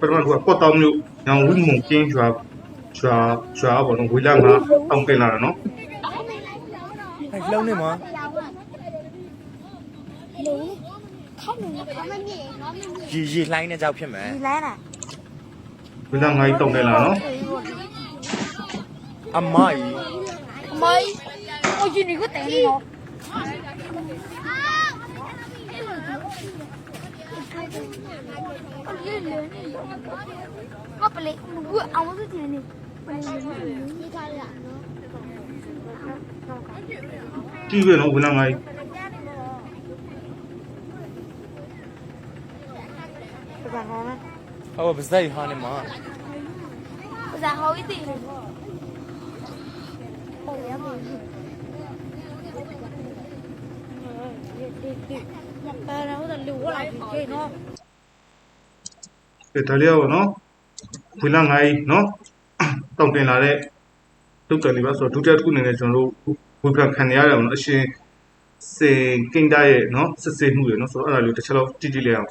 ပထမကကော့တောင်မြို့ညောင်ဝီမုံကင်းရွာရွာရွာဘောလုံးဝီလာငါအောင်ပြန်လာတာနော်အဲ့လုံးနေမှာလေခေါင်းကမမြင်တော့မမြင်ရီရီလှိုင်းတဲ့ကြောက်ဖြစ်မယ်ရီလိုင်းတာဝီလာငါကြီးတောင်းပြန်လာနော်အမိုင်အမိုင်အိုးယူနေကိုတဲနော် Ngọc lệ vừa áo rất nhiều này. Chi về nó bên nào này? Ờ, bây giờ hả này mà. Bây giờ hỏi gì? Ôi, em ơi. ဟုတ်တယ်လူဝလာခေနော်ဒီတလျောက်နော်ဝီလာငိုင်းနော်တောင်းတင်လာတဲ့ဒုက္ခနေပါဆိုတော့ဒုတိယတစ်ခုအနေနဲ့ကျွန်တော်တို့ဝေဖန်ခံရရတယ်နော်အရှင်စေကင်တာရဲ့နော်စစ်စစ်မှုတွေနော်ဆိုတော့အဲ့ဒါလေးတစ်ချက်တော့တိတိလေးအောင်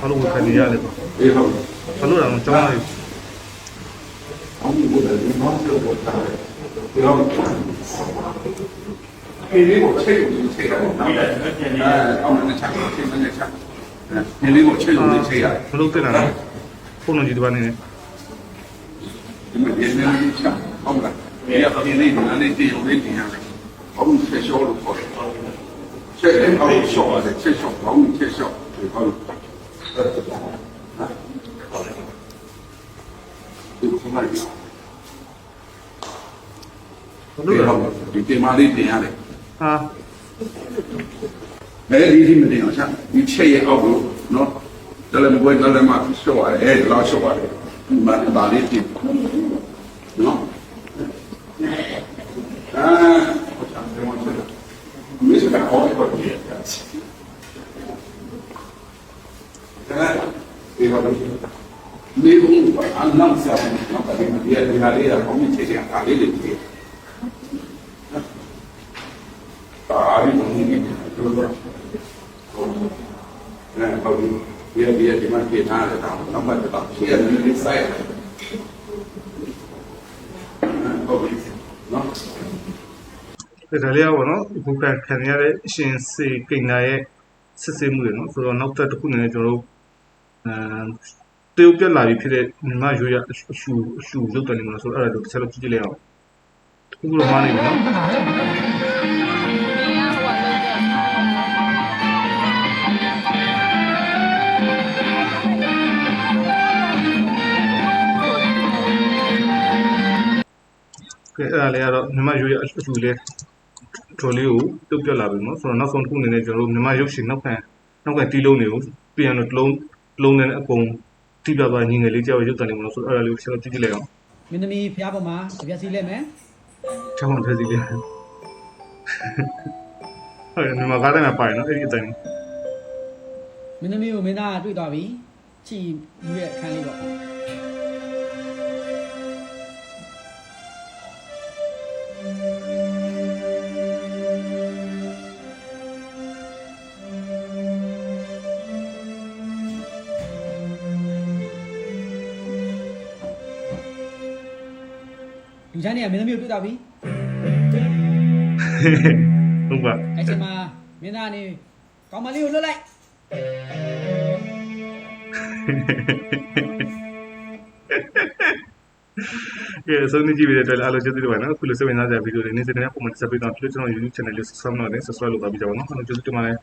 ဘာလို့ဝေဖန်နေရလဲဆိုတော့အေးဟုတ်ဘာလို့လဲကျွန်တော်အောင်ဒီဘုရားဒီမောင်တို့ပေါ်တာပြောင်း ဒီလေးကိုချိန်လို့ချိန်ရတယ်နော်အဲအောင်နဲ့ချက်ချိန်နဲ့ချက်ဒီလေးကိုချိန်လို့ချိန်ရတယ်မလုပ်တင်တာနော်ဖုန်းလုံးကြီးဒီပါနေနဲ့ဒီမှာဒီနေ့လေးချက်ဟုတ်လားဒီကဒီနေ့ဒီနေ့ဒီလိုလေးတင်ရတယ်အောင်ဆက်ရှောလို့ခေါ်တယ်ချက်ရင်အောင်ရှောရတယ်ချက်ရှောအောင်ချက်ရှောဒီကောဒီကိုမှလည်းဘာလို့လဲဒီတင်မာလေးတင်ရတယ် ဟာအဲဒီဒီမတင်အောင်ချက်ဒီချက်ရဲ့အောက်ကိုနော်တယ်လည်းမကွဲတယ်လည်းမရှော့ရတယ်အဲဒီလောက်ရှော့ရတယ်ဒီမှာဒါလေးတင်နော်အာဟုတ်တယ်မောချင်မစ္စတာအော်ကိုပြည့်တယ်ဒီမှာမေဘုံကအနမ်းစားနော်ဒါပေမဲ့ဒီဒီဟာလေးကဘုံချေချာအားလေးလေးပြည့် အားရင်းနေတယ်တို့တော့အဲဟုတ်ပြီဒီဒီဒီမှာပြေးထားတယ်တော့နောက်မှတော့ရှင်းနေနေဆိုင်ဟုတ်ပြီနော်ဒါလေးရောနော်ဝီဖန်ခံရတဲ့အရှင်စေကိန်းတာရဲ့စစ်စစ်မှုရနော်ဆိုတော့နောက်တစ်ခုအနေနဲ့ကျွန်တော်တို့အဲတေုပ်ပြက်လာပြီဖြစ်တဲ့မြန်မာရိုးရအရှူအရှူလုတ်တယ်နေမှာဆိုတော့အဲ့ဒါတို့တစ်ချက်လောက်ကြည့်ကြည့်လိုက်အောင်ခုကတော့မားနေပြီနော် ကဲအဲ့ဒါလေးကတော့မြန်မာရိုးရအရှူလေးတော်လေးကိုတုတ်ပြက်လာပြီနော်ဆိုတော့နောက်ဆုံးတစ်ခုအနေနဲ့ကျွန်တော်တို့မြန်မာရုပ်ရှင်နောက်ခံနောက်ခံတီးလုံးတွေကိုပြန်တော့တစ်လုံးတစ်လုံးနဲ့အကုန်တိပြသွားညီငယ်လေးကြောက်ရုပ်တန်နေမှာဆိုတော့အဲ့ဒါလေးကိုဆက်တော့ကြည့်ကြည့်လိုက်အောင်မင်းသမီးဖျားပေါ်မှာတပြက်စီလဲမယ်ချောင်းထက်စီလေးဟုတ်တယ်မြန်မာကားတိုင်းမှာပါတယ်နော်အဲ့ဒီအတိုင်းမင်းသမီးကိုမင်းသားကတွေ့သွားပြီချီယူရဲ့အခန်းလေးပေါ့ လူချမ်းနေကမင်းသမီးကိုတွေ့သွားပြီဟုတ်ပါအဲ့ချိန်မှာမင်းသားနေကောင်းမလေးကိုလွတ်လိုက်ကဲဆုံးနေကြည့်ပြီးတဲ့အတွက်အားလုံးကျေးဇူးတင်ပါတယ်နော်အခုလိုစိတ်ဝင်စားကြတဲ့ဗီဒီယိုတွေနေ့စဉ်နဲ့ပုံမှန်ဆက်ပေးတော့ဖြစ်ကျွန်တော် YouTube channel လေး subscribe လုပ်နေ subscribe လုပ်ပါပြီးကြပါနော်အားလုံးကျေးဇူးတင်ပါတယ်